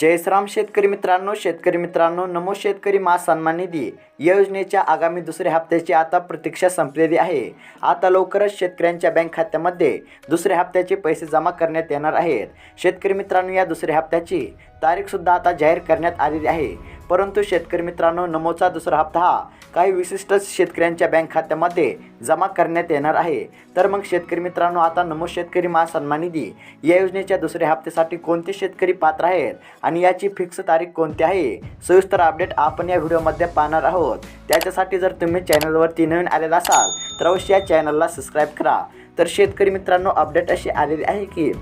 जयश्राम शेतकरी मित्रांनो शेतकरी मित्रांनो नमो शेतकरी मा सन्मान निधी या योजनेच्या आगामी दुसऱ्या हप्त्याची आता प्रतीक्षा संपलेली आहे. आता लवकरच शेतकऱ्यांच्या बँक खात्यामध्ये दुसऱ्या हप्त्याचे पैसे जमा करण्यात येणार आहेत. शेतकरी मित्रांनो या दुसऱ्या हप्त्याची तारीखसुद्धा आता जाहीर करण्यात आलेली आहे. परंतु शेतकरी मित्रांनो नमोचा दुसरा हप्ता हा काही विशिष्ट शेतकऱ्यांच्या बँक खात्यामध्ये जमा करण्यात येणार आहे. तर मग शेतकरी मित्रांनो आता नमो शेतकरी महासन्मान निधी या योजनेच्या दुसऱ्या हप्त्यासाठी कोणते शेतकरी पात्र आहेत आणि याची फिक्स तारीख कोणती आहे? सविस्तर अपडेट आपण या व्हिडिओमध्ये पाहणार आहोत. त्याच्यासाठी जर तुम्ही चॅनलवरती नवीन आलेला असाल तर अवश्य या चॅनलला सबस्क्राईब करा. तर शेतकरी मित्रांनो अपडेट अशी आलेली आहे की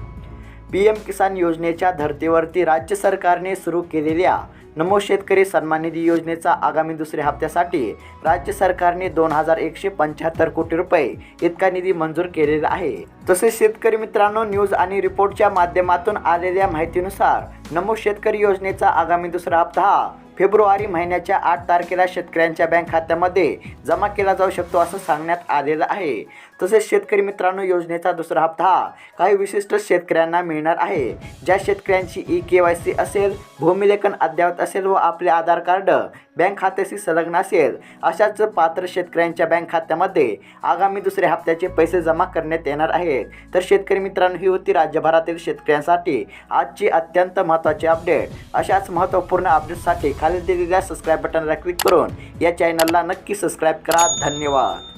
पी एम किसान योजनेच्या धर्तीवरती राज्य सरकारने सुरू केलेल्या नमो शेतकरी सन्मान निधी योजनेचा आगामी दुसऱ्या हप्त्यासाठी राज्य सरकारने दोन हजार एकशे पंच्याहत्तर कोटी रुपये इतका निधी मंजूर केलेला आहे. तसेच शेतकरी मित्रांनो न्यूज आणि रिपोर्टच्या माध्यमातून आलेल्या माहितीनुसार नमो शेतकरी योजनेचा आगामी दुसरा हप्ता हा फेब्रुवारी महिन्याच्या आठ तारखेला शेतकऱ्यांच्या बँक खात्यामध्ये जमा केला जाऊ शकतो असं सांगण्यात आलेलं आहे. तसेच शेतकरी मित्रांनो योजनेचा दुसरा हप्ता हा काही विशिष्ट शेतकऱ्यांना मिळणार आहे. ज्या शेतकऱ्यांची ई के वाय सी असेल भूमिलेखन अद्ययावत असेल व आपले आधार कार्ड बँक खात्याशी संलग्न असेल अशाच पात्र शेतकऱ्यांच्या बँक खात्यामध्ये आगामी दुसऱ्या हप्त्याचे पैसे जमा करण्यात येणार आहेत तर शेतकरी मित्रांनो ही होती राज्यभरातील शेतकऱ्यांसाठी आजची अत्यंत महत्त्वाची अपडेट. अशाच महत्त्वपूर्ण अपडेटसाठी खाली दिलेल्या सबस्क्राईब बटनला क्लिक करून या चॅनलला नक्की सबस्क्राईब करा. धन्यवाद.